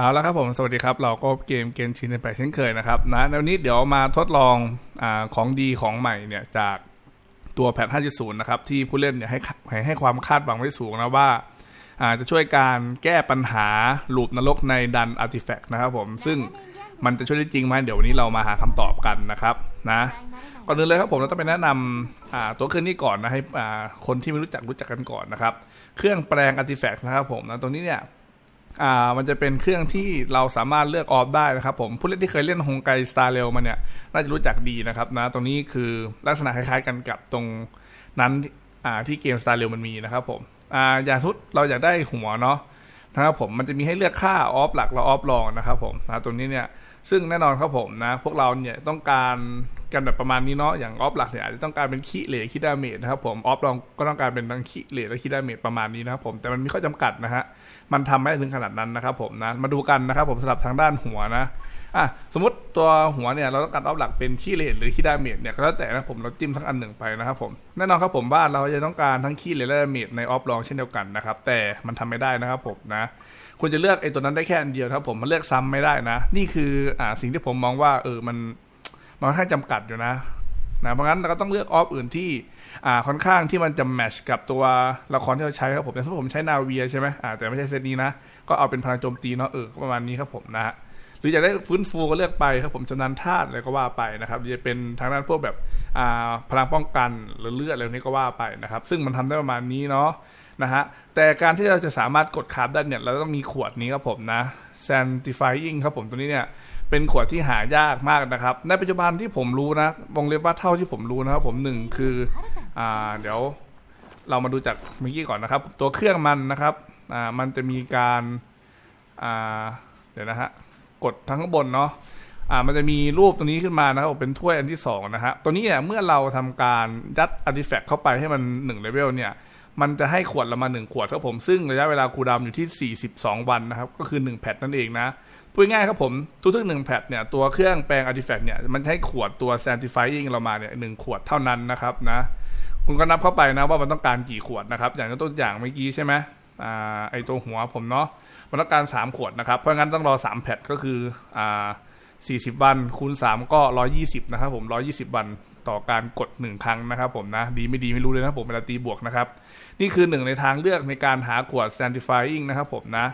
เอาละครับผมสวัสดีครับ เราก็เกมเกมชินไปเช่นเคยนะครับนะในวันนี้เดี๋ยวมาทดลองอของดีของใหม่เนี่ยจากตัวแพท 5.0 นะครับ ที่ผู้เล่นเนี่ยให้ให้ให้ความคาดหวังไว้สูงนะว่าอาจะช่วยการแก้ปัญหาลูปนรกในดันอาร์ติแฟกต์นะครับผมซึ่งมันจะช่วยได้จริงไหมเดี๋ยววันนี้เรามาหาคำตอบกันนะครับนะก่อนอื่นเลยครับผมเราต้องไปแนะนำตัวเครื่องนี้ก่อนนะให้คนที่ไม่รู้จักรู้จักกันก่อนนะครับ เครื่องแปลงอาร์ติแฟกต์นะครับผมนะตรงนี้เนี่ย อ่ามันจะเป็นเครื่องที่เราสามารถเลือกออฟได้นะครับผมผู้เล่นที่เคยเล่นฮงไกสตาร์เรลมาเนี่ยน่าจะรู้จักดีนะครับนะตรงนี้คือลักษณะคล้ายๆกันกับตรงนั้นอ่าที่เกมสตาร์เรลมันมีนะครับผมอ่าอย่างทุดเราอยากได้หัวเนาะนะครับผมมันจะมีให้เลือกค่าออฟหลักและออฟรองนะครับผมนะตรงนี้เนี่ยซึ่งแน่นอนครับผมนะพวกเราเนี่ยต้องการกันแบบประมาณนี้เนาะอย่างออฟหลักเนี่ยอาจจะต้องการเป็นคีเลคีดาเมจนะครับผมออฟรองก็ต้องการเป็นทั้งคีเลและคีดาเมจประมาณนี้นะครับผมแต่มันมีข้อจำกัดนะฮะ มันทำไม่ถึงขนาดนั้นนะครับผมนะมาดูกันนะครับผมสำหรับทางด้านหัวนะอะสมมติตัวหัวเนี่ยเราต้องการเอาหลักเป็นขี้เลนหรือขี้ดาเมจเนี่ยก็แล้วแต่นะผมเราจิ้มทั้งอันหนึ่งไปนะครับผมแน่นอนครับผมบ้าเราจะต้องการทั้งขี้เลนและดาเมจในออฟลองเช่นเดียวกันนะครับแต่มันทำไม่ได้นะครับผมนะคุณจะเลือกไอ้ตัวนั้นได้แค่อันเดียวครับผมมันเลือกซ้ำไม่ได้นะ นี่คืออ่าสิ่งที่ผมมองว่าเออมันมันค่อนข้างจำกัดอยู่นะ นะเพราะงั้นเราก็ต้องเลือกออฟอื่นที่อ่าค่อนข้างที่มันจะแมชกับตัวละครที่เราใช้ครับผมอย่างสมมติผมใช้นาเวียใช่ไหมอ่าแต่ไม่ใช่เซตนี้นะ ก็เอาเป็นพลังโจมตีเนาะเออประมาณนี้ครับผมนะฮะหรือจะได้ฟื้นฟูก็เลือกไปครับผมชำนาญธาตุอะไรก็ว่าไปนะครับจะเป็นทางด้านพวกแบบอ่าพลังป้องกันหรือเลือดอะไรนี้ก็ว่าไปนะครับ ซึ่งมันทำได้ประมาณนี้เนาะนะฮะแต่การที่เราจะสามารถกดคาร์บได้เนี่ยเราต้องมีขวดนี้ครับผมนะ sanctifying ครับผมตัวนี้เนี่ย เป็นขวดที่หายากมากนะครับ ในปัจจุบันที่ผมรู้นะวงเล็บว่าเท่าที่ผมรู้นะครับ ผมหนึ่งคืออ่าเดี๋ยวเรามาดูจากเมื่อกี้ก่อนนะครับ ตัวเครื่องมันนะครับอ่ามันจะมีการอ่าเดี๋ยวนะฮะกดทั้งข้างบนเนาะอ่ามันจะมีรูปตรงนี้ขึ้นมานะครับเป็นถ้วยอันที่สองนะฮะตัวนี้เนี่ยเมื่อเราทำการยัดอาร์ติแฟกต์เข้าไปให้มันหนึ่งเลเวลเนี่ยมันจะให้ขวดละมาหนึ่งขวดครับผมซึ่งระยะเวลาคูลดาวน์อยู่ที่ 42 วันนะครับ ก็คือ 1 แพทนั่นเองนะ พูดง่ายครับผมทุกๆหนึ่งแพทเนี่ยตัวเครื่องแปลง artifact เนี่ยมันให้ขวดตัว sanctifying เรามาเนี่ยหนึ่งขวดเท่านั้นนะครับนะคุณก็นับเข้าไปนะว่ามันต้องการกี่ขวดนะครับ อย่างตัวอย่างเมื่อกี้ใช่ไหมอ่าไอตัวหัวผมเนาะมันต้องการ 3 ขวดนะครับเพราะงั้นต้องรอ 3 แพทก็คืออ่า40 วันคูณ 3 ก็ 120 นะครับผม 120 วัน ต่อการกด1ครั้งนะครับผมนะ ดีไม่ดีไม่รู้เลยนะผมเวลาตีบวกนะครับ นี่คือหนึ่งในทางเลือกในการหาขวด sanctifying นะครับผมนะ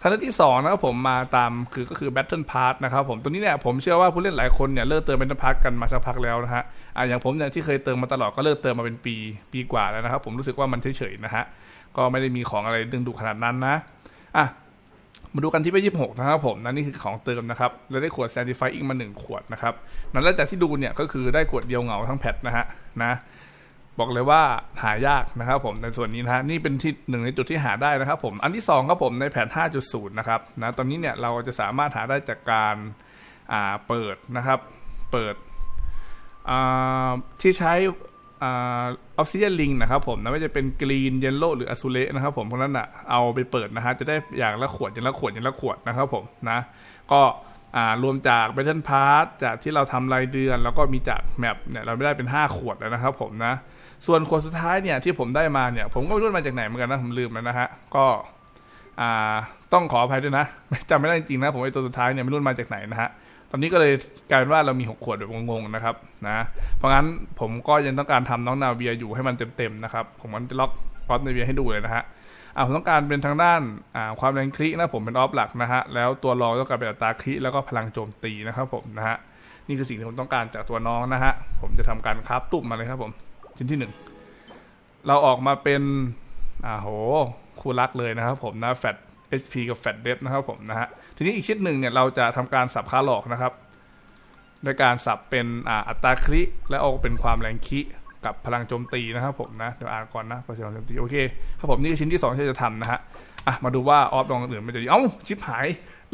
ทางเลือกที่2นะครับผมมาตามคือก็คือ Battle Pass นะครับผมตัวนี้เนี่ยผมเชื่อว่าผู้เล่นหลายคนเนี่ยเลิกเติม Battle Pass กันมาสักพักแล้วนะฮะอ่าอย่างผมเนี่ยที่เคยเติมมาตลอดก็เลิกเติมมาเป็นปีปีกว่าแล้วนะครับผมรู้สึกว่ามันเฉยๆนะฮะก็ไม่ได้มีของอะไรดึงดูดขนาดนั้นนะอะ มาดูกันที่ไปยี่สิบหกนะครับผมนั่นนี่คือของเติมนะครับแล้วได้ขวด Sanctifying มาหนึ่งขวดนะครับนั้นแล้วจากที่ดูเนี่ยก็คือได้ขวดเดียวเหงาทั้งแพทนะฮะนะบอกเลยว่าหายากนะครับผมในส่วนนี้นะฮะนี่เป็นที่หนึ่งในจุดที่หาได้นะครับผมอันที่2ครับผมในแผน 5.0 นะครับนะตอนนี้เนี่ยเราจะสามารถหาได้จากการอ่าเปิดนะครับ เปิดที่ใช้ ออฟซิเดียนลิงนะครับผมนะไม่ว่าจะเป็นกรีนเยลโล่หรืออ z ซูเลนะครับผมพราะนั้นอะเอาไปเปิดนะฮะจะได้อย่างละขวดอย่างละขวดอย่างละขวดนะครับผมนะ ก็รวมจาก Battle Pass จากที่เราทำรายเดือน แล้วก็มีจากแมปเนี่ยเราไม่ได้เป็น 5 ขวดแล้วนะครับผมนะ ส่วนขวดสุดท้ายเนี่ยที่ผมได้มาเนี่ย ผมก็ไม่รู้มาจากไหนเหมือนกันนะผมลืมแล้วนะฮะก็ต้องขออภัยด้วยนะจำไม่ได้จริงๆนะผมไอตัวสุดท้ายเนี่ยไม่รู้มาจากไหนนะฮะ ตอนนี้ก็เลยกลายเป็นว่าเรามี 6 ขวดแบบงงๆนะครับนะเพราะงั้นผมก็ยังต้องการทำน้องนาเวียอยู่ให้มันเต็มๆนะครับผมมันจะล็อกป๊อปนาเวียให้ดูเลยนะฮะอ่าผมต้องการเป็นทางด้านอ่าความแรงคลินะผมเป็นออฟหลักนะฮะแล้วตัวรองต้องการเป็นอัตราคลิแล้วก็พลังโจมตีนะครับผมนะฮะนี่คือสิ่งที่ผมต้องการจากตัวน้องนะฮะผมจะทำการคราฟตุ่มมาเลยครับผมชิ้นที่หนึ่งเราออกมาเป็นอ่าโหคู่รักเลยนะครับผมนะแฟต HP กับแฟตเดฟนะครับผมนะฮะทีนี้อีกชิ้นหนึ่งเนี่ยเราจะทำการสับค่าหลอกนะครับโดยการสับเป็นอ,อัตราคลิและออกเป็นความแรงคิกับพลังโจมตีนะครับผมนะเดี๋ยวอ่านก่อนนะพอเสียงโจมตีโอเคครับผมนี่คือชิ้นที่สองที่จะทำนะฮะอะมาดูว่าออฟลองอื่นมันจะดีเอ้าชิปหาย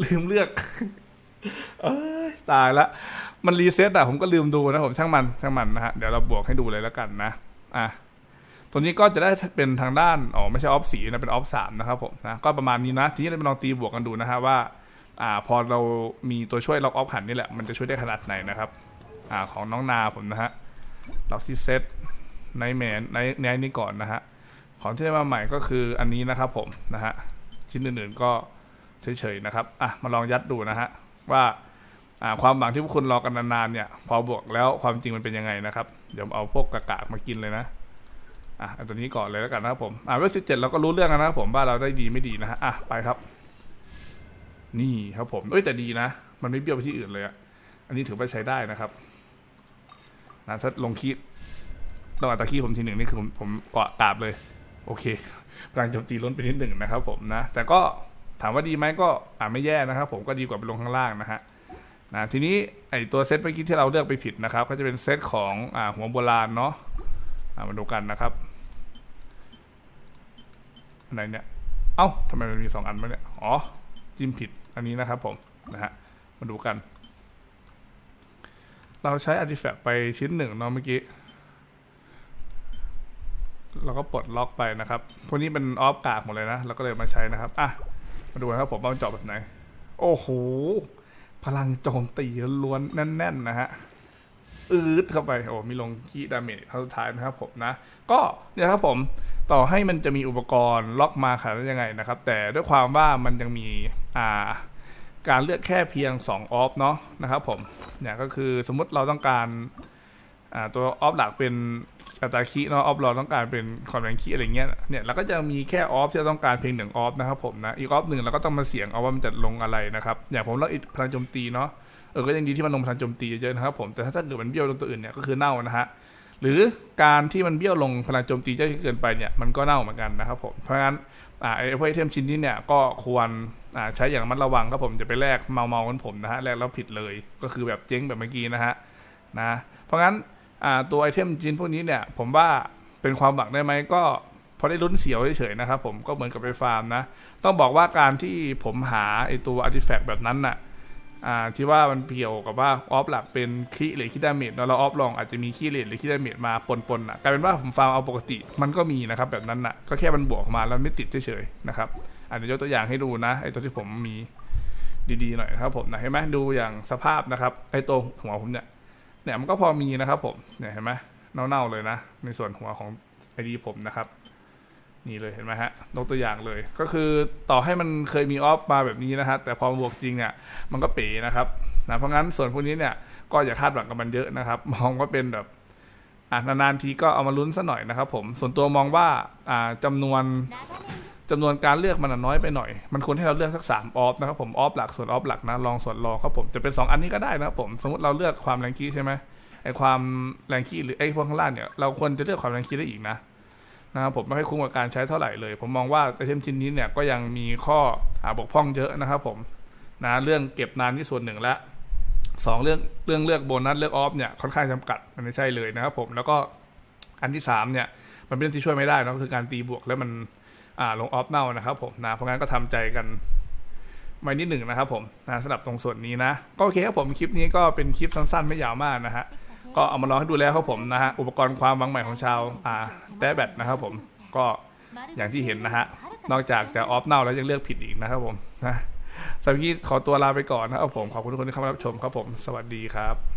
ลืมเลือกเอ้ยตายละมันรีเซ็ตอะผมก็ลืมดูนะผมช่างมันช่างมันนะฮะเดี๋ยวเราบวกให้ดูเลยแล้วกันนะอะ ตัวนี้ก็จะได้เป็นทางด้านอ๋อไม่ใช่ออฟสีนะเป็นออฟสามนะครับผมนะก็ประมาณนี้นะทีนี้เราไปลองตีบวกกันดูนะฮะว่าอ่าพอเรามีตัวช่วยล็อกออฟหันนี่แหละมันจะช่วยได้ขนาดไหนนะครับอ่าของน้องนาผมนะฮะล็อกที่เซตในแมนในในนี้ก่อนนะฮะของที่ได้มาใหม่ก็คืออันนี้นะครับผมนะฮะชิ้นอื่นๆก็เฉยๆนะครับอะมาลองยัดดูนะฮะว่าอ่าความหวังที่พวกคุณรอกันนานๆเนี่ย พอบวกแล้วความจริงมันเป็นยังไงนะครับ เดี๋ยวเอาพวกกากากมากินเลยนะ อะตัวนี้ก่อนเลยแล้วกันนะครับผมอ่าเวลสิบเจ็ดเราก็รู้เรื่องแล้วนะครับผมว่าเราได้ดีไม่ดีนะฮะอะไปครับ นี่ครับผมเอ้ยแต่ดีนะ มันไม่เบี้ยวไปที่อื่นเลยอะอันนี้ถือว่าใช้ได้นะครับนะถ้าลงคีดลงอัตราคีดผมทีหนึ่งนี่คือผมผมเกาะกาบเลย โอเคพลังโจมตีล้นไปนิดหนึ่งนะครับ ผมนะ แต่ก็ถามว่าดีไหมก็อ่าไม่แย่นะครับ ผมก็ดีกว่าไปลงข้างล่างนะฮะนะทีนี้ไอตัวเซตเมื่อกี้ที่เราเลือกไปผิดนะครับ ก็จะเป็นเซตของอ่าหัวโบราณเนาะอ่ามาดูกันนะครับ อันไหนเนี่ย เอ้าทำไมมันมีสองอันวะเนี่ย อ๋อ จิ้มผิด อันนี้นะครับผม นะฮะ มาดูกัน เราใช้ artifact ไปชิ้นหนึ่งเนาะเมื่อกี้ เราก็ปลดล็อกไปนะครับ พวกนี้เป็นออฟกากหมดเลยนะ เราก็เลยมาใช้นะครับ อะ มาดูนะครับผมว่ามันเจาะแบบไหน โอ้โห พลังโจมตีล้วนแน่นๆนะฮะอืดเข้าไป โอ้ มีลงคีดาเมจครั้งสุดท้ายนะครับผมนะ ก็เนี่ยครับผม ต่อให้มันจะมีอุปกรณ์ล็อกมาขนาดยังไงนะครับ แต่ด้วยความว่ามันยังมีอ่าการเลือกแค่เพียง2ออฟเนาะนะครับผมเนี่ยก็คือสมมุติเราต้องการอ่าตัวออฟหลักเป็นอัตราคีเนาะออฟเราต้องการเป็นคอนแวนคีอะไรเงี้ยเนี่ยเราก็จะมีแค่ออฟที่เราต้องการเพียงหนึ่งออฟนะครับผมนะอีกออฟหนึ่งเราก็ต้องมาเสี่ยงเอาว่ามันจะลงอะไรนะครับอย่างผมเราอิดพลังโจมตีเนาะเออก็ยังดีที่มันลงพลังโจมตีเยอะนะครับผมแต่ถ้าเกิดมันเบี้ยวลงตัวอื่นเนี่ยก็คือเน่านะฮะ หรือการที่มันเบี้ยวลงพลังโจมตีเยอะเกินไปเนี่ยมันก็เน่าเหมือนกันนะครับผมเพราะฉะนั้นอ่าไอ้พวกไอเทมชิ้นนี้เนี่ยก็ควรอ่าใช้อย่างระมัดระวังครับผมจะไปแลกเมาเมากันผมนะฮะแลกแล้วผิดเลยก็คือแบบเจ๊งแบบเมื่อกี้นะฮะนะเพราะงั้นอ่าตัวไอเทมชิ้นพวกนี้เนี่ยผมว่าเป็นความหวังได้ไหมก็พอได้ลุ้นเสียวเฉยๆนะครับผมก็เหมือนกับไปฟาร์มนะ ต้องบอกว่าการที่ผมหาไอตัวอาร์ติแฟกต์แบบนั้นน่ะ อ่าที่ว่ามันเกี่ยวกับว่าออฟหลักเป็นคีหรือคีดาเมจเนาะเราออฟลองอาจจะมีคีเลดหรือคีดาเมจมาปนๆอะกลายเป็นว่าผมฟาร์มเอาปกติมันก็มีนะครับแบบนั้นน่ะก็แค่มันบวกมาแล้วไม่ติดเฉยๆนะครับอาจจะยกตัวอย่างให้ดูนะไอตัวที่ผมมีดีๆหน่อยนะครับผมนะเห็นไหมดูอย่างสภาพนะครับไอตัวหัวผมเนี่ยเนี่ยมันก็พอมีนะครับผมเนี่ยเห็นไหมเน่าๆเลยนะ ในส่วนหัวของไอดีผมนะครับ นี่เลยเห็นไหมฮะยกตัวอย่างเลย ก็คือต่อให้มันเคยมีออฟมาแบบนี้นะฮะแต่พอบวกจริงเนี่ยมันก็เป๋นะครับนะเพราะงั้นส่วนพวกนี้เนี่ยก็อย่าคาดหวังกับมันเยอะนะครับ มองว่าเป็นแบบอ่านานๆทีก็เอามาลุ้นซะหน่อยนะครับผมส่วนตัวมองว่าอ่าจำนวนจำนวนการเลือกมันน้อยไปหน่อย มันควรให้เราเลือกสักสามออฟนะครับผมออฟหลักส่วนออฟหลักนะลองส่วนรองครับผมจะเป็นสองอันนี้ก็ได้นะครับผมสมมติเราเลือกความแรงคี้ใช่ไหมไอความแรงคี้หรือไอพวกข้างล่างเนี่ยเราควรจะเลือกความแรงคี้ได้อีกนะ นะครับผมไม่ค่อยคุ้มกับการใช้เท่าไหร่เลย ผมมองว่าไอเทมชิ้นนี้เนี่ยก็ยังมีข้ออาบกพร่องเยอะนะครับผมนะเรื่องเก็บนานที่ส่วนหนึ่งและสองเรื่องเรื่องเลือกโบนัสเลือกออฟเนี่ยค่อนข้างจำกัดมันไม่ใช่เลยนะครับผมแล้วก็อันที่สามเนี่ยมันเป็นเรื่องที่ช่วยไม่ได้นะก็คือการตีบวกแล้วมันอ่าลงออฟเน่านะครับผมนะเพราะงั้นก็ทำใจกันไว้นิดหนึ่งนะครับผมนะสำหรับตรงส่วนนี้นะ ก็โอเคครับผมคลิปนี้ก็เป็นคลิปสั้นๆ ไม่ยาวมากนะฮะ ก็เอามาลองให้ดูแล้วครับผมนะฮะอุปกรณ์ความหวังใหม่ของชาวอ่าแต้แบตนะครับผมก็อย่างที่เห็นนะฮะนอกจากจะออฟเน่าแล้วยังเลือกผิดอีกนะครับผมนะสำหรับวัสดีขอตัวลาไปก่อนนะครับผมขอบคุณทุกคนที่เข้ามารับชมครับผม สวัสดีครับ